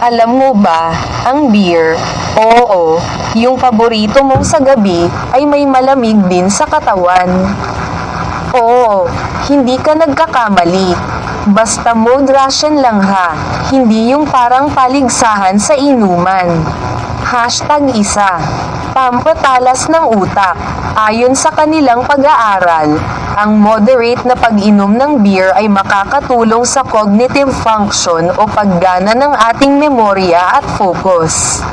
Alam mo ba, ang beer, oo, yung paborito mong sa gabi ay may malamig din sa katawan. Oo, hindi ka nagkakamali. Basta moderation lang ha, hindi yung parang paligsahan sa inuman. Hashtag isa. Pampatalas ng utak. Ayon sa kanilang pag-aaral, ang moderate na pag-inom ng beer ay makakatulong sa cognitive function o paggana ng ating memorya at focus.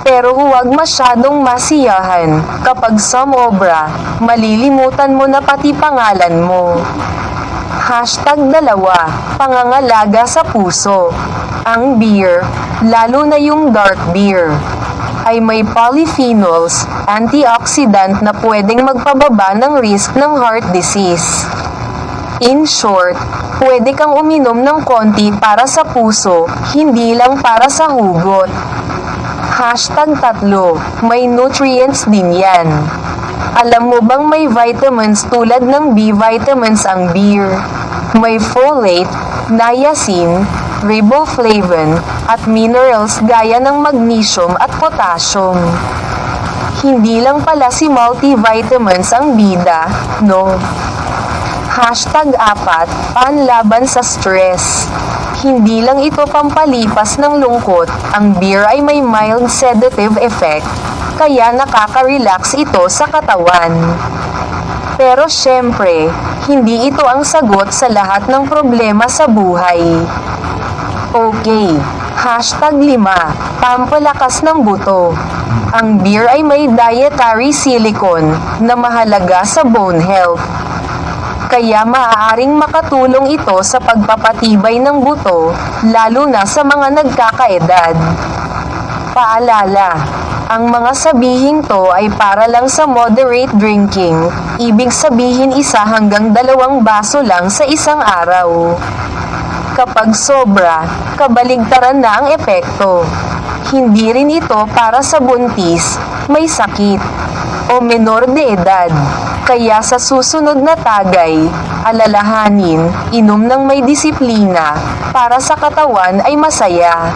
Pero huwag masyadong masiyahan. Kapag sumobra, malilimutan mo na pati pangalan mo. Hashtag dalawa, pangangalaga sa puso. Ang beer, lalo na yung dark beer, ay may polyphenols, antioxidant na pwedeng magpababa ng risk ng heart disease. In short, pwede kang uminom ng konti para sa puso, hindi lang para sa hugot. Hashtag tatlo, may nutrients din yan. Alam mo bang may vitamins tulad ng B vitamins ang beer? May folate, niacin, riboflavin, at minerals gaya ng magnesium at potassium. Hindi lang pala si multivitamins ang bida, no? Hashtag apat, panlaban sa stress. Hindi lang ito pampalipas ng lungkot, ang beer ay may mild sedative effect, kaya nakaka-relax ito sa katawan. Pero syempre, hindi ito ang sagot sa lahat ng problema sa buhay. Okay, hashtag 5, pampalakas ng buto. Ang beer ay may dietary silicone na mahalaga sa bone health. Kaya maaaring makatulong ito sa pagpapatibay ng buto, lalo na sa mga nagkakaedad. Paalala, ang mga sabihing to ay para lang sa moderate drinking, ibig sabihin isa hanggang dalawang baso lang sa isang araw. Kapag sobra, kabaligtaran na ang epekto. Hindi rin ito para sa buntis, may sakit, o menor de edad. Kaya sa susunod na tagay, alalahanin, inom ng may disiplina, para sa katawan ay masaya.